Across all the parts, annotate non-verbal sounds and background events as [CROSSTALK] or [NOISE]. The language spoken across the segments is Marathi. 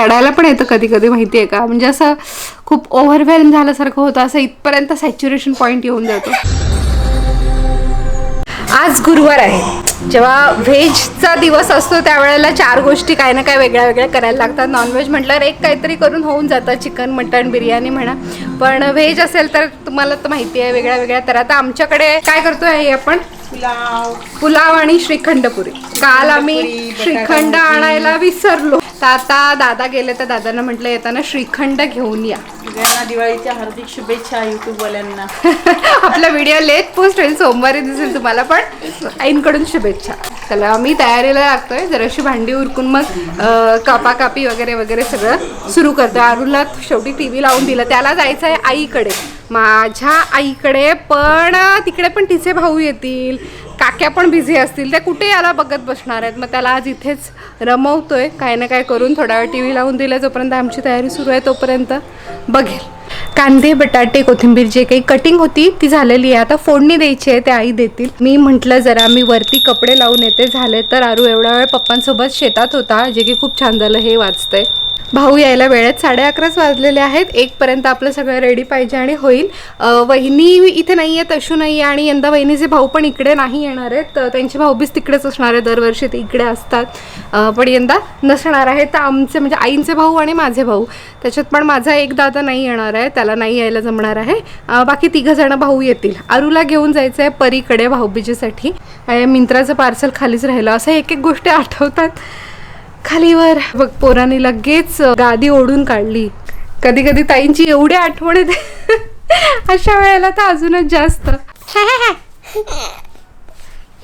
रडायला पण येतं कधी कधी माहिती आहे का? म्हणजे असं खूप ओव्हरवेल्म झाल्यासारखं होतं. असं इथपर्यंत सॅच्युरेशन पॉईंट येऊन जातो. आज गुरुवार आहे. जेव्हा व्हेजचा दिवस असतो त्यावेळेला चार गोष्टी काय ना काय वेगळ्या वेगळ्या करायला लागतात. नॉनव्हेज म्हटल्यावर एक काहीतरी करून होऊन जातं. चिकन मटण बिर्याणी म्हणा. पण व्हेज असेल तर तुम्हाला तर माहिती आहे वेगळ्या वेगळ्या तर. आता आमच्याकडे काय करतोय हे आपण? पुलाव. पुलाव आणि श्रीखंडपुरी. काल आम्ही श्रीखंड आणायला विसरलो. तर आता दादा गेले तर दादांना म्हटलं येताना श्रीखंड घेऊन या. सगळ्यांना दिवाळीच्या हार्दिक शुभेच्छा युट्यूब वाल्यांना [LAUGHS] आपला व्हिडिओ लेट पोस्ट होईल सोमवारी दिसेल तुम्हाला पण आईंकडून शुभेच्छा. चला आम्ही तयारीला लागतोय. जराशी भांडी उरकून मग कापाकापी वगैरे वगैरे सगळं सुरू करतोय. अरुणला शेवटी टी व्ही लावून दिलं. त्याला जायचं आहे आईकडे. माझ्या आईकडे पण तिकडे पण तिचे भाऊ येतील. काक्या पण बिझी असतील. त्या कुठे याला बघत बसणार आहेत? मग त्याला आज इथेच रमवतोय. काय ना काय करून थोडा वेळ टी व्ही लावून दिलं जोपर्यंत आमची तयारी सुरू आहे तोपर्यंत बघेल. कांदे बटाटे कोथिंबीर जे काही कटिंग होती ती झालेली आहे. आता फोडणी द्यायची आहे ते आई देतील. मी म्हटलं जरा मी वरती कपडे लावून येते. झाले तर आरू एवढा वेळ पप्पांसोबत शेतात होता. जे की खूप छान झालं हे वाचतंय. भाऊ यायला वेळेत. साडे अकराच वाजलेले आहेत. एकपर्यंत आपलं सगळं रेडी पाहिजे आणि होईल. वहिनी इथे नाही आहे तशू नाही आहे आणि यंदा वहिनीचे भाऊ पण इकडे नाही येणार आहेत. तर त्यांचे भाऊबीज तिकडेच असणार आहे दरवर्षी ते इकडे असतात. पण यंदा नसणार आहे तर आमचे म्हणजे आईंचे भाऊ आणि माझे भाऊ. त्याच्यात पण माझा एक दादा नाही येणार आहे. त्याला नाही यायला जमणार आहे. बाकी तिघं जण भाऊ येतील. आरूला घेऊन जायचं आहे परीकडे भाऊबीजेसाठी. मिंत्राचं पार्सल खालीच राहिलं. असं एक एक गोष्टी आठवतात. खालीवर. बघ पोराने लगेच गादी ओढून काढली. कधी कधी ताईंची एवढी आठवण येते. [LAUGHS] अशा वेळेला तर अजूनच जास्त.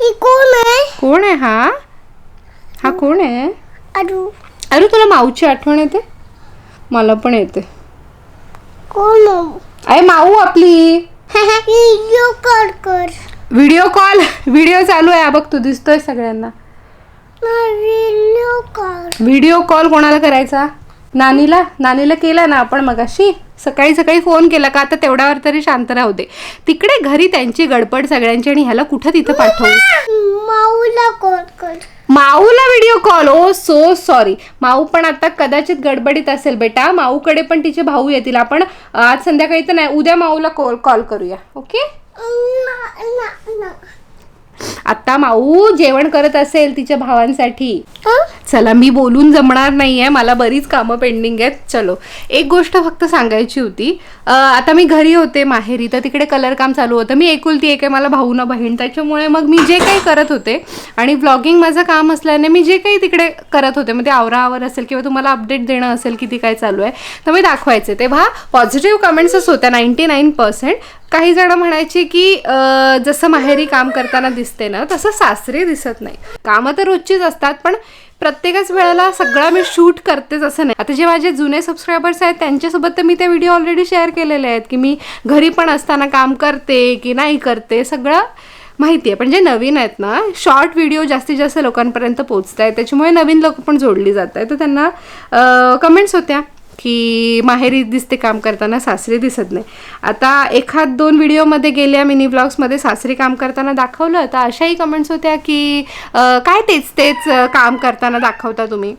ही कोण आहे? कोण आहे हा? हा कोण आहे? अरू. अरे तुला माऊची आठवण येते? मला पण येते. कोण अरे माऊ आपली. [LAUGHS] व्हिडिओ कॉल कर. व्हिडिओ कॉल व्हिडिओ चालू आहे. बघ तू दिसतोय सगळ्यांना. व्हिडिओ कॉल व्हिडिओ कॉल कोणाला करायचा? नानीला? नानीला केला ना आपण मगाशी? सकाळी सकाळी फोन केला. का आता तेवढ्यावर तरी शांत राहू दे. तिकडे घरी त्यांची गडबड सगळ्यांची आणि ह्याला कुठं तिथं पाठवू? माऊला कॉल कर. माऊला video call oh so sorry माऊ पण आता कदाचित गडबडीत असेल बेटा. माऊकडे पण तिचे भाऊ येतील. आपण आज संध्याकाळी तर नाही. उद्या माऊला कॉल कॉल करूया. ओके ना- ना- ना. आता माऊ जेवण करत असेल तिच्या भावांसाठी. चला मी बोलून जमणार नाहीये मला बरीच कामं पेंडिंग आहेत. चलो एक गोष्ट फक्त सांगायची होती. आता मी घरी होते माहेरी तर तिकडे कलर काम चालू होतं. मी एकुलती एक आहे मला भाऊ ना बहीण त्याच्यामुळे मग मी जे काही करत होते आणि व्लॉगिंग माझं काम असल्याने मी जे काही तिकडे करत होते म्हणजे मग ते आवरावर असेल किंवा तुम्हाला अपडेट देणं असेल किती काय चालू आहे तर मी दाखवायचे. तेव्हा पॉझिटिव्ह कमेंट्सच होत्या नाईन्टी नाईन पर्सेंट काही जण म्हणायचे की जसं माहेरी काम करताना दिसते ना तसं सासरी दिसत नाही. कामं तर रोजचीच असतात पण प्रत्येकच वेळेला सगळं मी शूट करतेच असं नाही. आता जे माझे जुने सबस्क्रायबर्स आहेत त्यांच्यासोबत तर मी ते व्हिडिओ ऑलरेडी शेअर केलेले आहेत की मी घरी पण असताना काम करते की नाही करते सगळं माहिती आहे पण जे नवीन आहेत ना शॉर्ट व्हिडिओ जास्तीत जास्त लोकांपर्यंत पोचत आहेत त्याच्यामुळे नवीन लोक पण जोडली जात आहेत तर त्यांना कमेंट्स होत्या. की माहेरी दिसते काम करताना सासरी दिसत नाही. आता एखाद दोन व्हिडिओमध्ये गेल्या मिनी ब्लॉग्समध्ये सासरी काम करताना दाखवलं तर अशाही कमेंट्स होत्या की काय तेच तेच काम करताना दाखवता तुम्ही?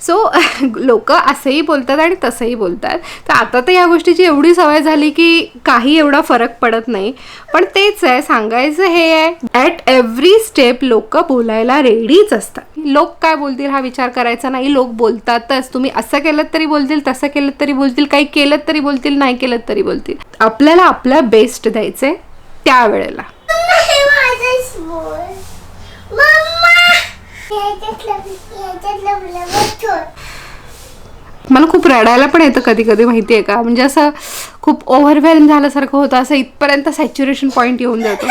सो [LAUGHS] लोक असंही बोलतात आणि तसंही बोलतात. तर आता तर या गोष्टीची एवढी सवय झाली की काही एवढा फरक पडत नाही. पण तेच आहे सांगायचं हे आहे ॲट एव्हरी स्टेप लोक बोलायला रेडीच असतात. लोक काय बोलतील हा विचार करायचा नाही. लोक बोलतातच. तुम्ही असं केलं तरी बोलतील तसं केलं तरी बोलतील काही केलं तरी बोलतील नाही केलं तरी बोलतील. आपल्याला आपला बेस्ट द्यायचं आहे त्यावेळेला. मला खूप रडायला पण येतं कधी कधी माहिती आहे का? म्हणजे असं खूप ओव्हरवेल्म झाल्यासारखं होतं. असं इथपर्यंत सॅच्युरेशन पॉईंट येऊन जातो.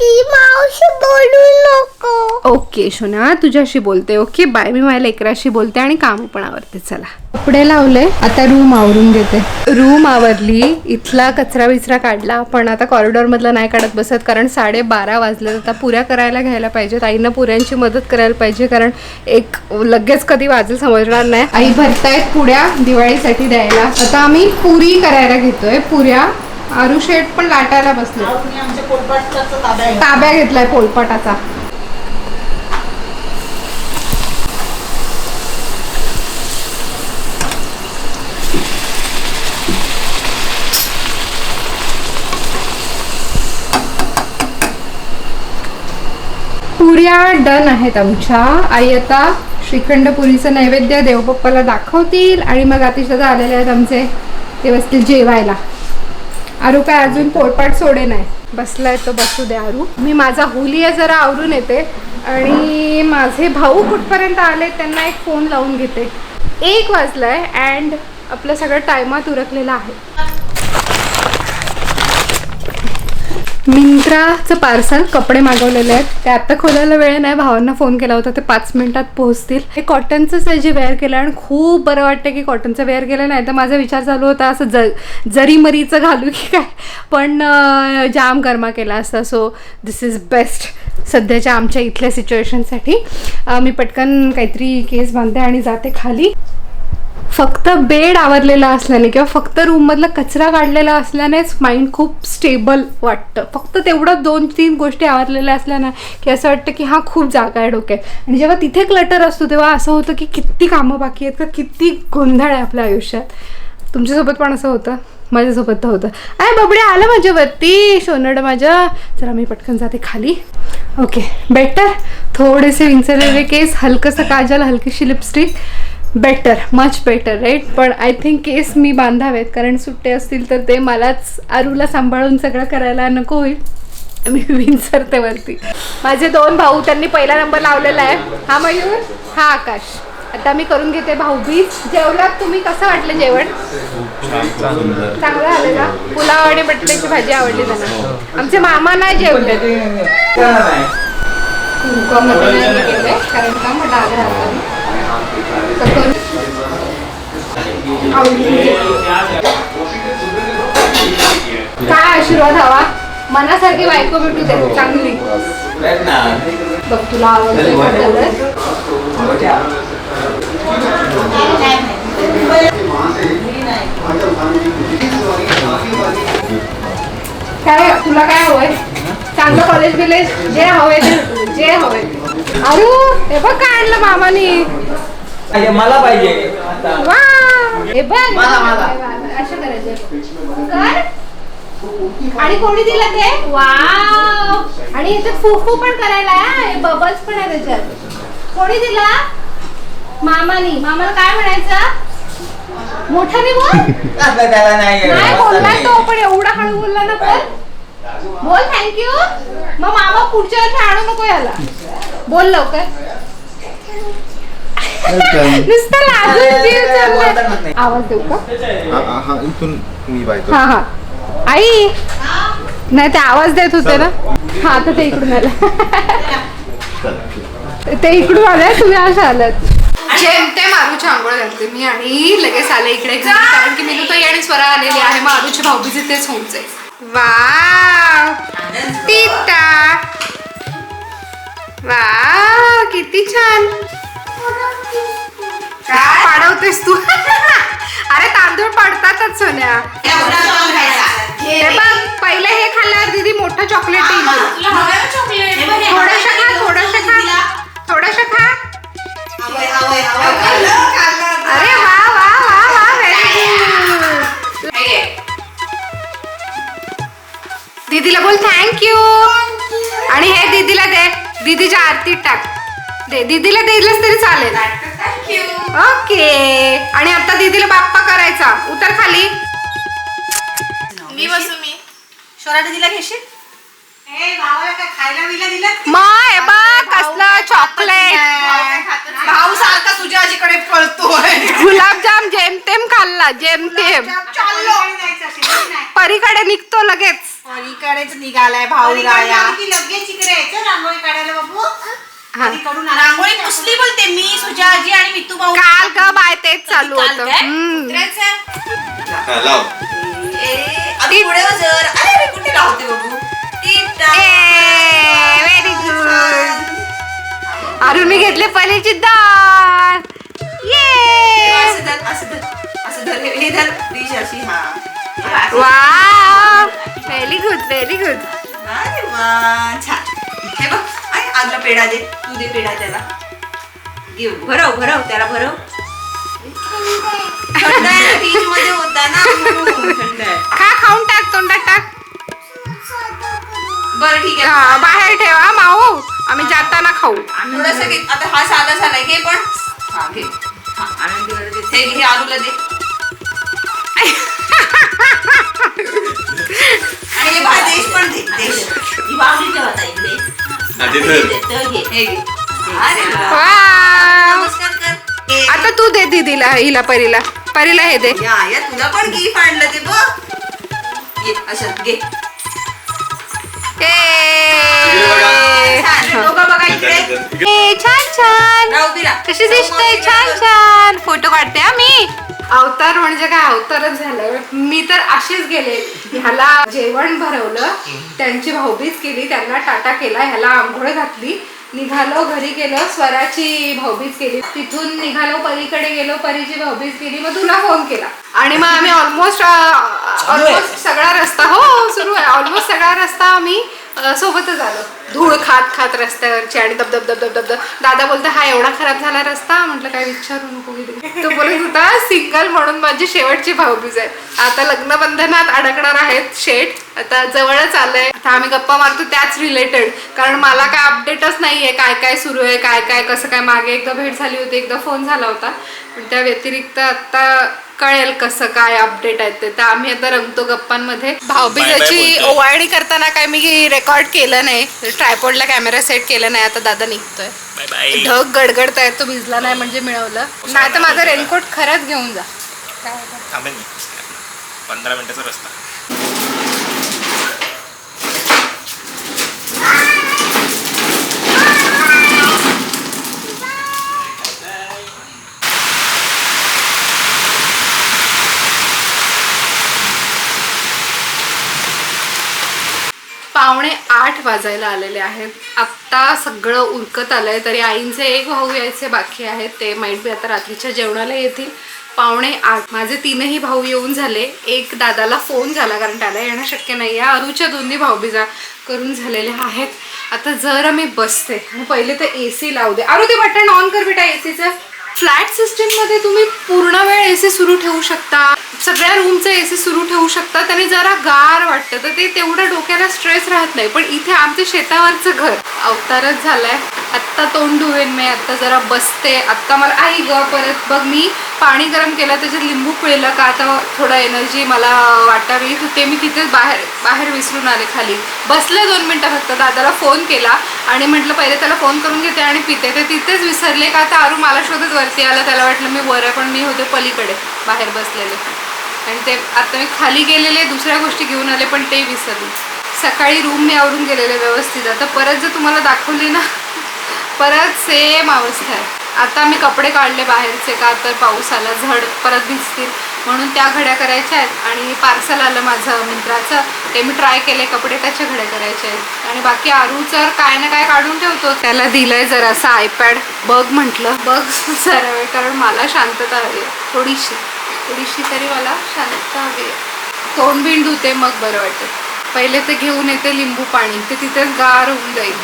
ती मावशी बोलू नको. ओके शोना तुझ्याशी बोलते ओके? बाय मी माझ्या लेकराशी बोलते आणि काम पण आवरते चला. कपडे लावले आता रूम आवरून घेते. रूम आवरली इथला कचरा बिचरा काढला पण आता कॉरिडॉर मधला नाही काढत बसत कारण साडे बारा वाजले. आता पुऱ्या करायला घ्यायला पाहिजेत आईनं पुऱ्यांची मदत करायला पाहिजे कारण एक लगेच कधी वाजेल समजणार नाही. आई भरतायत पुऱ्या दिवाळीसाठी द्यायला. आता आम्ही पुरी करायला घेतोय पुऱ्या. अरुशेट पण लाटायला बसले. ताब्या घेतलाय पोलपाटाचा पुऱ्या डन आहेत आमच्या. आई आता श्रीखंड पुरीचं नैवेद्य देवपप्पाला दाखवतील आणि मग अतिशय आलेले आहेत आमचे. ते बसतील जेवायला. आरू काय अजून पोळपाट सोडे नाही. बसलाय तो बसू दे आरू. मी माझा हुलिया जरा आवरून येते. आणि माझे भाऊ कुठपर्यंत आले त्यांना एक फोन लावून घेते. एक वाजलाय अँड आपलं सगळं टायमात उरकलेलं आहे. मिंत्राचं पार्सल कपडे मागवलेले आहेत. ते आत्ता खोलायला वेळ नाही. भावांना फोन केला होता. ते पाच मिनिटात पोहोचतील. हे कॉटनचंच आहे जे वेअर केलं आणि खूप बरं वाटतं की कॉटनचं वेअर केलं नाही. तर माझा विचार चालू होता असं ज जरी मरीचं घालू की काय पण जाम गरमा केला असता. सो दिस इज बेस्ट सध्याच्या आमच्या इथल्या सिच्युएशनसाठी मी पटकन काहीतरी केस बांधते आणि जाते खाली. फक्त बेड आवरलेला असल्याने किंवा फक्त रूममधला कचरा काढलेला असल्यानेच माइंड खूप स्टेबल वाटतं. फक्त तेवढं दोन तीन गोष्टी आवरलेल्या असल्यानं की असं वाटतं की हा खूप जागा आहे डोक्यात. आणि जेव्हा तिथे क्लटर असतो तेव्हा असं होतं की किती कामं बाकी आहेत का? किती गोंधळ आहे आपल्या आयुष्यात. तुमच्यासोबत पण असं होतं? माझ्यासोबत तर होतं. अय बबडे आलं माझ्यावरती. सोनड माझ्या जरा मी पटकन जाते खाली. ओके बेटर थोडेसे विंचरलेले केस हलकंसं Kajal हलकीशी lipstick better much better right पण आय थिंक केस मी बांधावेत कारण सुट्टे असतील तर ते मलाच आरूला सांभाळून सगळं करायला नको होईल. मी विंचरते वरती माझे दोन भाऊ त्यांनी पहिला नंबर लावलेला आहे. हा मयूर हा आकाश. आता मी करून घेते भाऊबीज जेवलात तुम्ही? कसं वाटलं जेवण? चांगलं आलं का पुलाव आणि बटाट्याची भाजी आवडली त्यांना आमचे मामा नाही जेवले. कारण का? मग डाग राहतात. काय आशीर्वाद हवा? मनासारखी बायको भेटू दे चांगली. बघ तुला आवडते? काय तुला काय हवंय? चांगलं कॉलेज बिलेज जे दे, जे हवंय. अरू हे बघ काय आणलं मामानी मला पाहिजे. वा. हे बघ. असं करायचं. आणि कोणी दिलं ते? वाव. आणि इथे फुफू पण करायला आहे, हे बबल्स पण आहे त्याच्यात कोणी दिला? मामानी. मामाला काय म्हणायचं? मोठ्याने बोल. नाही बोललाय तो पण एवढा हळू बोलला ना पण. बोल थँक्यू मग मामा पुढच्या वर्षी आणू नको याला. बोल लवकर. [LAUGHS] नुसतं लाजून जीव चाललाय. आवाज देऊ का? हा हा इथून मी बायको हा हा. आई. नाही ते आवाज देत होते ना? हा आता ते इकडून आलं. ते इकडून आले तुम्ही असं आलात. जेमते मारूची आंघोळ घालते मी आणि लगेच आले इकडे घरी कारण की मी ताई आणि स्वरा आलेली आहे मारूची भाऊबीज तेच होऊन जाईल. वा वा किती छान. काय पाडवतेस तू? [LAUGHS] अरे तांदूळ पडतातच सोन्या. हे बघ पहिले हे खाल्ल्यावर दीदी मोठं चॉकलेट तुला. थोडंसं खा थोडंसं खा. थोडंसं खा. अरे वा वा वा वा व्हेरी गुड दीदीला बोल थँक्यू आणि हे दीदीला दे. दीदीच्या आरतीत टाक. दे दीदीला दिलंच तरी चालेल. ओके. आणि आता दीदीला बाप्पा करायचा. उतर खाली. मी बसू मी. शोराने दिला घेशील? ए भावाला काय खायला बिला दिलं माय कसलं चॉकलेट भाऊ सारखा तुझ्या आजीकडे पळतोय. गुलाबजाम जेमतेम खाल्ला जेमतेम. चाललो. परीकडे निघतो लगेच. पलीकडेच निघालाय भाऊ राया. लगेच इकडे यायचं रांगोळी काढायला बाबू हा. तिकडून रांगोळी पुसली बोलते मी सुजा आजी आणि मितू भाऊ काल ग बाय तेच चालू काल होतं काय? हम्म. कुत्र्याचं? हा, लाव ए, अरे पुढे हो जर. अरे, अरे, कुठे लावते बाबू टिपटा. व्हेरी गुड अरुण मी घेतले पनीरची डाळ ये असं धर, असं धर, असं धर. हे- हे धर डिश अशी हा हे बघ, अशी. वा व्हेरी गुड व्हेरी गुड अरे वा छान हे बघ आई आगला पेढा दे तू दे पेढा त्याला घेऊ भरव भरव त्याला भरव. थंड आहे. फ्रीजमध्ये होता ना. म्हणून थंड आहे. खा खाऊन टाक तोंडात टाक. बरं ठीक आहे. हा, बाहेर ठेवा माऊ आम्ही जाताना खाऊ. थोडस घे. आता हा साधा झालाय घे पण. हा घे. हा आनंदीला दे हे घे आलूला दे. आणि हे पण दे. देश ही बाहुली ठेवा ताई इकडे. तर घे. हे घे. आता तू दे दीदीला हिला परीला. परीला हे दे. या या तुला पण गिफ्ट आणलं ते बघ. घे असं घे. ए. छान छान. कशी दिसते छान छान. फोटो काढते हा मी. अवतार म्हणजे काय? अवतारच झालंय मी तर अशीच गेले. ह्याला जेवण भरवलं. त्यांची भाऊबीज केली. त्यांना टाटा केला. ह्याला आंघोळ घातली. निघालो घरी गेलो स्वराची भाऊबीज केली. तिथून निघालो परीकडे गेलो परीची भाऊबीज केली मग तुला फोन केला. आणि मग आम्ही ऑलमोस्ट ऑलमोस्ट सगळा रस्ता हो सुरू आहे. ऑलमोस्ट सगळा रस्ता आम्ही सोबतच आलो. धूळ खात खात रस्त्यावरची आणि दब दब दब दब दब दादा बोलतो हा एवढा खराब झाला रस्ता? म्हटलं काय विचारू नको तो बोलत होता सिंगल म्हणून माझी शेवटची भाऊबीज आहे. आता लग्नबंधनात अडकणार आहेत शेट आता जवळच आलंय. आता आम्ही गप्पा मारतो त्याच रिलेटेड कारण मला काय अपडेटच नाहीये काय काय सुरू आहे काय काय कसं काय मागे एकदा भेट झाली होती एकदा फोन झाला होता. पण त्या व्यतिरिक्त आता कळेल कसं काय अपडेट आहेत ते. तर आम्ही आता रंगतो गप्पांमध्ये. भाऊबीजाची ओवाळणी करताना काय मी रेकॉर्ड केलं नाही. ट्रायपॉडला कॅमेरा सेट केला नाही. आता दादा निघतोय. बाय बाय ढग गडगडत आहे तो भिजला नाही म्हणजे मिळवलं. नाही तर माझं रेनकोट खरंच घेऊन जा. पंधरा मिनिटाचा रस्ता पावणे आठ वाजायला आलेले आहेत. आत्ता सगळं उरकत आलंय तरी आईंचे एक भाऊ यायचे बाकी आहेत. ते माईट बी आता रात्रीच्या जेवणाला येतील. पावणे आठ माझे तीनही भाऊ येऊन झाले. एक दादाला फोन झाला कारण त्याला येणं शक्य नाही. आहे अरुच्या दोन्ही भाऊबीजा करून झालेल्या आहेत. आता जर मी बसते. पहिले तर ए सी लावू दे. अरू ते बटन ऑन कर बेटा ए सीचं. फ्लॅट सिस्टीममध्ये तुम्ही पूर्ण वेळ ए सी सुरू ठेवू शकता. सगळ्या रूमचं ए सी सुरू ठेवू शकता. त्याने जरा गार वाटतं. तर ते तेवढं डोक्याला स्ट्रेस राहत नाही. पण इथे आमचं शेतावरचं घर अवतारच झालंय. आत्ता तोंड धुवेन मी. आत्ता जरा बसते. आत्ता मला आई ग परत बघ मी पाणी गरम केलं. त्याच्यात लिंबू पिळलं का? आता थोडं एनर्जी मला वाटावी. ते मी तिथेच बाहेर बाहेर विसरून आले खाली. बसले दोन मिनटं फक्त. दादाला फोन केला आणि म्हटलं पहिले त्याला फोन करून घेते आणि पिते. ते तिथेच विसरले का? आता आरू मला शोधत वरती आला त्याला वाटलं मी वर आहे पण मी होते पलीकडे बाहेर बसलेले. आणि ते आता मी खाली गेलेले दुसऱ्या गोष्टी घेऊन आले पण ते विसरले. सकाळी रूम मी आवरून गेलेले व्यवस्थित. आता परत जर तुम्हाला दाखवली ना [LAUGHS] परत सेम अवस्था आहे. आता मी कपडे काढले बाहेरचे का तर पाऊस आला झड परत भिजतील म्हणून त्या घड्या करायच्या आहेत. आणि पार्सल आलं माझं मित्राचं. ते मी ट्राय केले कपडे त्याच्या घड्या करायचे आहेत. आणि बाकी आरू जर काय ना काय काढून ठेवतो. त्याला दिलंय जरासा आयपॅड बघ म्हटलं. बघ जरा वेळ कारण मला शांतता हवी आहे. थोडीशी. थोडीशी तरी मला शांतता हवी आहे. तोंड बिंड धुते मग बरं वाटतं पहिले ते घेऊन येते लिंबू पाणी. ते तिथेच गार होऊन जाईल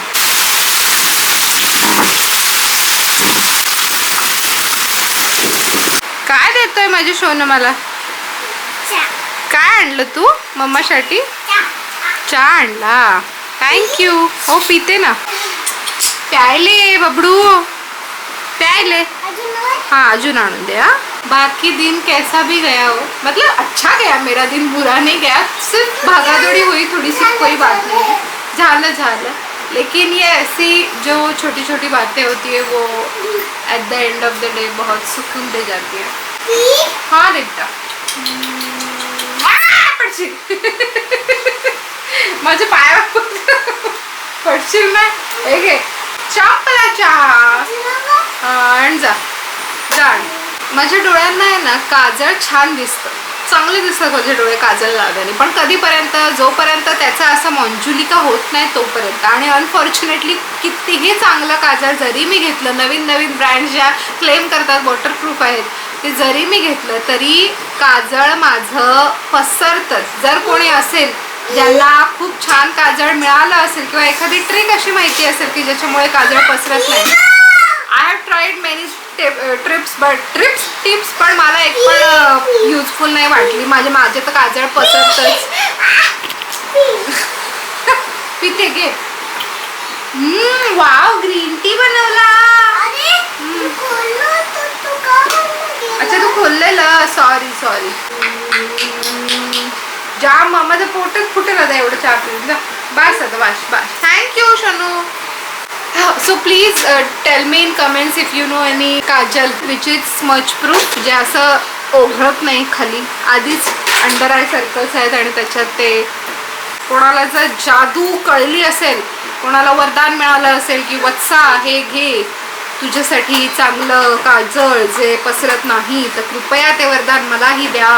काय देतोय माझे सोनं मला? काय आणलं तू मम्मासाठी? चहा आणला. थँक्यू हो पिते ना. प्यायले बबडू. प्यायले. हाँ अजून आणून दे हाँ. बाकी दिन कैसा भी गया हो. मतलब अच्छा गया मेरा दिन बुरा नहीं गया. सिर्फ भागादौड़ी हुई थोड़ी सी कोई बात नहीं। झालं झालं. लेकिन ये ऐसी जो छोटी छोटी बातें होती है वो at the end of the day बहुत सुकून दे जाती है। हाँ बेटा पडशील. माझ्या पायावर पडशील. ना? हे घे. चहा. चहा आण जा. जा. माझ्या डोळ्यांना आहे ना काजळ छान दिसतं. चांगले दिसतात माझे डोळे काजळ लावल्याने पण कधीपर्यंत जोपर्यंत त्याचा असं मंजुलिका होत नाही तोपर्यंत. आणि अनफॉर्च्युनेटली कितीही चांगलं काजळ जरी मी घेतलं नवीन नवीन ब्रँड ज्या क्लेम करतात वॉटरप्रूफ आहेत ते जरी मी घेतलं तरी काजळ माझं पसरतंच जर कोणी असेल ज्याला खूप छान काजळ मिळालं असेल किंवा एखादी ट्रिक अशी माहिती असेल की ज्याच्यामुळे काजळ पसरत नाही. I have tried many trips but trips tips पण मला एक पण युजफुल नाही वाटली. माझे माझे तर काजळ पसरतच. पिते [LAUGHS] घे. वाव ग्रीन टी बनवला. अच्छा तू खोललेलं? सॉरी सॉरी जाम माझं पोटच फुटेल आता एवढं चहा पिऊन बस आता बस बस. Thank you Shanu so please tell me in comments if you know any kajal which is smudge proof जे असं ओघळत नाही खाली. आधीच अंडर आय सर्कल्स आहेत आणि त्याच्यात ते कोणाला जर जादू कळली असेल कोणाला वरदान मिळालं असेल की वत्सा हे घे. तुझ्यासाठी चांगलं काजळ जे पसरत नाही तर कृपया ते वरदान मलाही द्या.